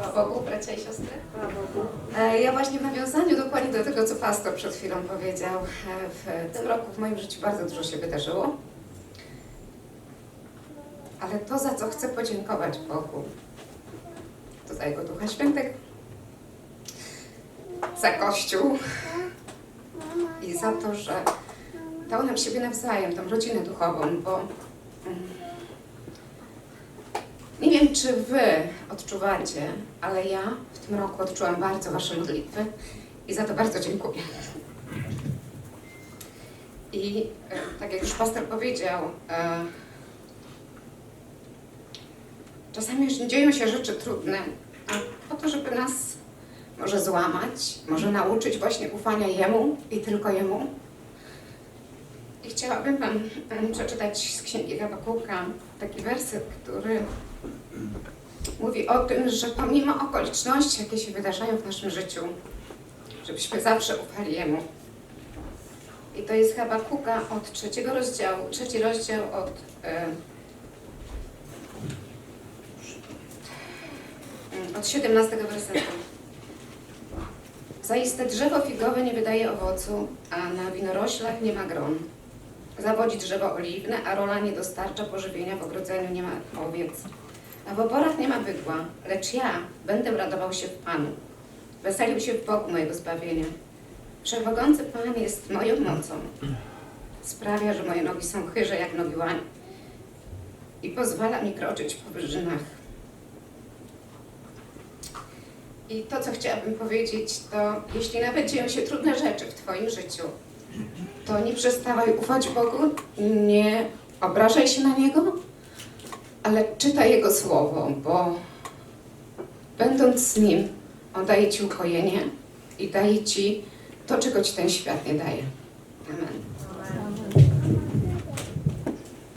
Chwała Bogu, bracia i siostry. Chwała Bogu. E, Ja właśnie w nawiązaniu dokładnie do tego, co pastor przed chwilą powiedział, e, w tym roku w moim życiu bardzo dużo się wydarzyło. Ale to, za co chcę podziękować Bogu, to za Jego Ducha Świętego, za Kościół i za to, że dał nam siebie nawzajem, tą rodzinę duchową, bo mm, czy Wy odczuwacie, ale ja w tym roku odczułam bardzo Wasze modlitwy i za to bardzo dziękuję. I e, tak jak już pastor powiedział, e, czasami dzieją się rzeczy trudne, a po to, żeby nas może złamać, może nauczyć właśnie ufania Jemu i tylko Jemu. Chciałabym Wam przeczytać z Księgi Habakuka taki werset, który mówi o tym, że pomimo okoliczności, jakie się wydarzają w naszym życiu, żebyśmy zawsze ufali Jemu. I to jest Habakuka od trzeciego rozdziału, trzeci rozdział od e, od 17 wersetu. Zaiste drzewo figowe nie wydaje owocu, a na winoroślach nie ma gron. Zawodzi drzewo oliwne, a rola nie dostarcza pożywienia, w ogrodzeniu nie ma owiec. A w oborach nie ma bydła, lecz ja będę radował się w Panu. Weselił się w Bogu mojego zbawienia. Wszechmogący Pan jest moją mocą. Sprawia, że moje nogi są chyże jak nogi łań i pozwala mi kroczyć po wyżynach. I to, co chciałabym powiedzieć, to jeśli nawet dzieją się trudne rzeczy w Twoim życiu, to nie przestawaj ufać Bogu, nie obrażaj się na Niego, ale czytaj Jego Słowo, bo będąc z Nim, On daje Ci ukojenie i daje Ci to, czego Ci ten świat nie daje. Amen.